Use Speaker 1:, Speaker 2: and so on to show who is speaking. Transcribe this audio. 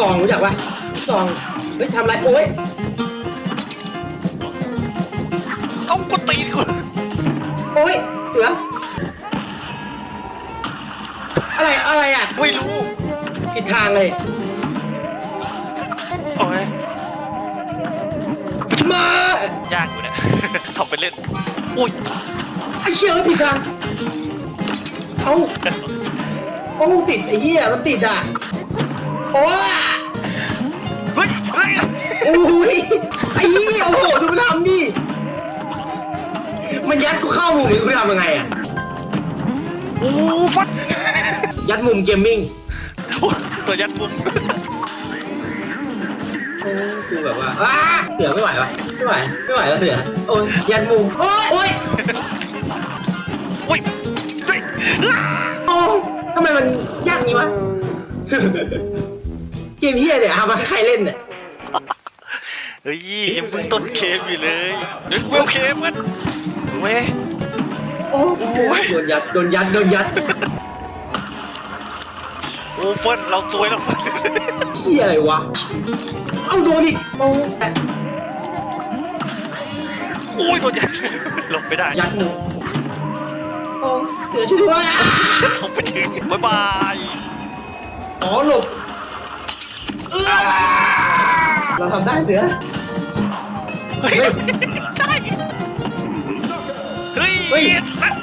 Speaker 1: ซองรู้จักปะลูกซองเฮ้ยทำไรโอ้ย
Speaker 2: เอากูตีนกู
Speaker 1: โอ้ยเสือ อะไรอะไรอะ
Speaker 2: ไม่รู้
Speaker 1: ผิดทางเลย
Speaker 2: โอ้ย
Speaker 1: มา
Speaker 2: ยากอยู่เนี่ยทำไปเล่นอุ้ย
Speaker 1: ไอ้เชี่ยไม่ผิดทางเอ้าเอ้าติดไอ้เหี้ยมันติดอะ โอ้ย
Speaker 2: เฮ้ยเฮ้ย
Speaker 1: โอ้ยไอ้เหี้ยโอ้โหดูมันทำดิมันยัดกูเข้ามุมกูทำยังไงอะ
Speaker 2: โอ้ฟัด
Speaker 1: ยัดมุมเกมมิ่ง
Speaker 2: โอ้ยตัวยัดมุม
Speaker 1: โอ้ยกูแบบว่าอ้าเสือไม่ไหววะไม่ไหวไม่ไหวแล้วเสือโอ้ยยัดมุมโอ้ยโอ้ย
Speaker 2: อุ้ยเฮ้ยอ้า
Speaker 1: โอ้ยทำไมมันยากงี้วะ เกมเฮียเนี่ยเอามาให้ใครเล่นเนี่ย
Speaker 2: เฮ้ยยังเพิ่งต้นเคมอยู่เลยเดี๋ยวกูเอาเคมกันเว้ย
Speaker 1: โอ้
Speaker 2: โอ้ย
Speaker 1: โดนยัดโดนยัดโดนยัด
Speaker 2: โอ้เฟิร์นเราตัวแล้วเฟิร์น
Speaker 1: เฮียอะไรวะเอาโดนอีกโอ้แต่
Speaker 2: โอ้ยโดนยัดหลบไม่ได้
Speaker 1: ยัดมุมโอ้เสือช่วยด้วยอะ
Speaker 2: หลบไปถึงบ๊ายบาย
Speaker 1: อ๋อหลบ เอื้อเราทำได้เสือ
Speaker 2: เฮ้ย
Speaker 1: เฮ้ย
Speaker 2: ใช่เฮ้ย
Speaker 1: เฮ้ย
Speaker 2: นั่น